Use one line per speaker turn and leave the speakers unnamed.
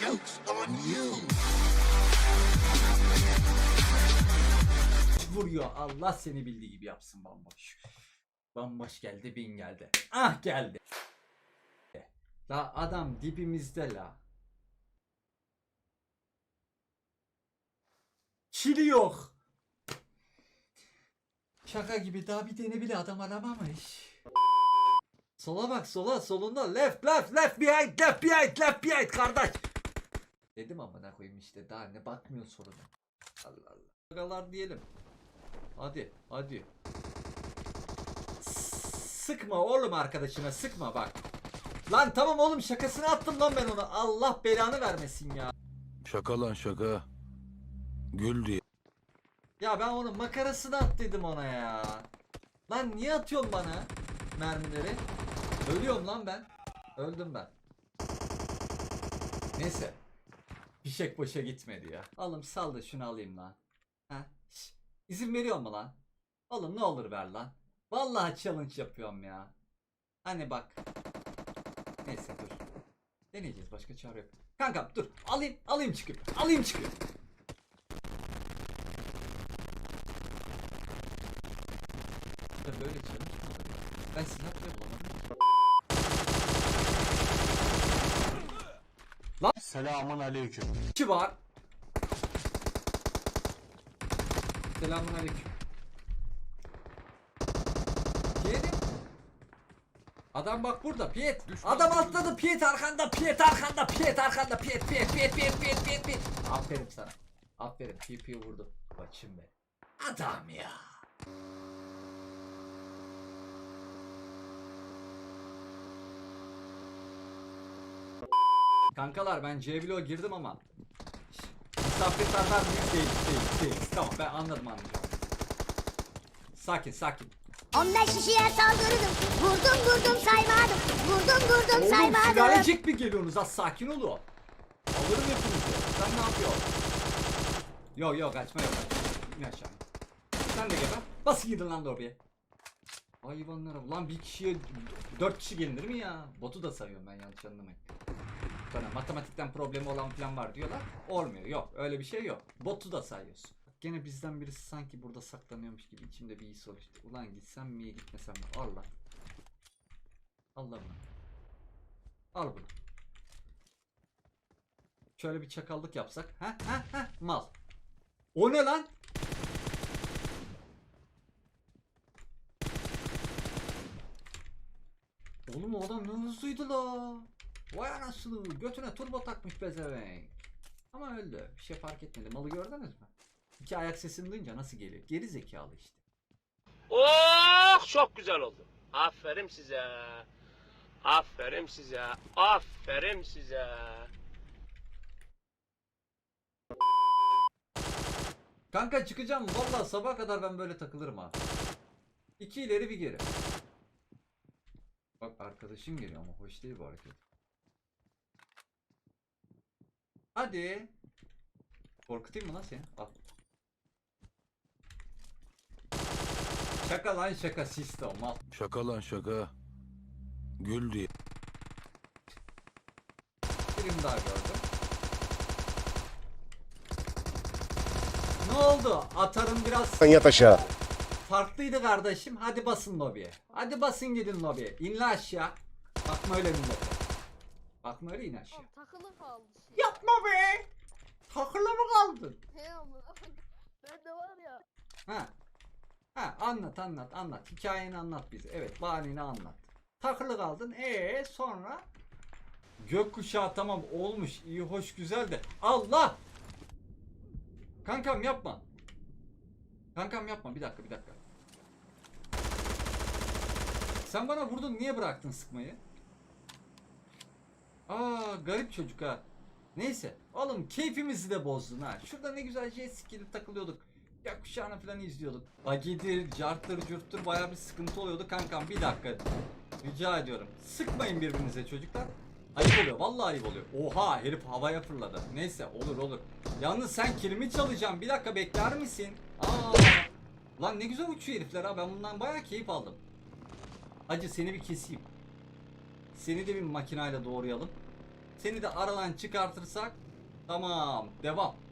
Joke's on you.
vuruyor. Allah seni bildiği gibi yapsın bambaş. Bambaş geldi bin geldi. Ah geldi. La adam dibimizde la. Çili yok. Şaka gibi daha bir tane bile adam aramamış. Sola bak sola solunda left left left behind left behind left behind kardeş. Dedim amına koyayım işte daha ne bakmıyor soruna. Allah Allah. Agalar diyelim. Hadi hadi. Sıkma oğlum arkadaşına sıkma bak. Lan tamam oğlum şakasını attım lan ben ona. Allah belanı vermesin ya.
Şaka lan şaka. Gül diye.
Ya ben onun makarasını at dedim ona ya. Lan niye atıyorsun bana mermileri? Ölüyorum lan ben. Öldüm ben. Neyse. Fişek boşa gitmedi ya. Oğlum sal da şunu alayım lan. Ha? şş, İzin veriyor mu lan? Oğlum ne olur ver lan. Vallahi challenge yapıyorum ya. Hani bak. Neyse dur. Deneyeceğiz başka çare yok. Kankam dur. Alayım alayım çıkıyor. Alayım. Ya böyle challenge mi olur ya? Ben silah bile bulamadım.
Selamun aleyküm.
İki var. Selamun aleyküm. Piyetim. Adam bak burada Piyet. Adam atladı Piyet arkanda Piyet arkanda Piyet arkanda Piyet Piyet Piyet Piyet Piyet Piyet Piyet. Aferin sana. Aferin PP vurdu. Başım be. Adam ya. Kankalar ben C-Block'a girdim ama Misafirperver büyük değil, değil, değil. Tamam ben anladım anladım. Sakin sakin.
15 kişiye saldırdım. Vurdum vurdum saymadım. Vurdum vurdum
Oğlum
saymadım.
sülalecek mi geliyorsunuz? Az sakin olun. Alırım hepinizi. Sen ne yapıyorsun? Yok yok kaçma yok. İn aşağı. Sen de geber. Basın gidin lan oraya. Hayvanlara. Ulan bir kişiye dört kişi gelinir mi ya? Botu da sayıyorum ben yanlış anlamayın. Bana matematikten problemi olan falan var diyorlar. Olmuyor. Yok öyle bir şey yok. Botu da sayıyorsun. Gene bizden birisi sanki burada saklanıyormuş gibi içimde bir his oluştu. Ulan gitsem mi gitmesem mi? Allah. Allah bunu. Al bunu. Şöyle bir çakallık yapsak. Ha ha ha mal. O ne lan? Oğlum adam ne hızlıydı la. Vay anasını götüne turbo takmış pezevenk. Ama öldü. Bir şey fark etmedi. Malı gördünüz mü? İki ayak sesini duyunca nasıl geliyor? Geri zekalı işte.
Oh çok güzel oldu. Aferin size. Aferin size. Aferin size.
Kanka çıkacağım. Vallahi sabah kadar ben böyle takılırım ha. İki ileri bir geri. Bak arkadaşım geliyor ama hoş değil bu hareket. Hadi. Korkutayım mı lan seni? Al. Şaka lan şaka sistem al.
Şaka lan şaka. Gül diye.
Birini daha gördüm. Ne oldu? Atarım biraz
Yat aşağı.
farklıydı kardeşim. Hadi basın lobiye. Hadi basın gidin lobiye. İnle aşağı. Bakma öyle millete. Bakma öyle in aşağı.
Oğlum takılı kaldı şey.
Yapma be. Takılı mı kaldın?
He ama. Ben de var ya.
Ha. Ha anlat anlat anlat. Hikayeni anlat bize. Evet bahaneni anlat. Takılı kaldın. Ee sonra? Gökkuşağı tamam olmuş. iyi hoş güzel de. Allah! Kankam yapma. Kankam yapma. Bir dakika bir dakika. Sen bana vurdun niye bıraktın sıkmayı? Aa garip çocuk ha. Neyse. Oğlum keyfimizi de bozdun ha. Şurada ne güzel jet ski'li takılıyorduk. Gökkuşağını falan izliyorduk. Bagidir, carttır, curttur baya bir sıkıntı oluyordu. Kankam bir dakika. Rica ediyorum. Sıkmayın birbirinize çocuklar. Ayıp oluyor. Vallahi ayıp oluyor. Oha herif havaya fırladı. Neyse olur olur. Yalnız sen kilimi çalacağım. Bir dakika bekler misin? Aa. Lan ne güzel uçuyor herifler ha. Ben bundan baya keyif aldım. Hacı seni bir keseyim. Seni de bir makinayla doğrayalım. Seni de aradan çıkartırsak tamam devam.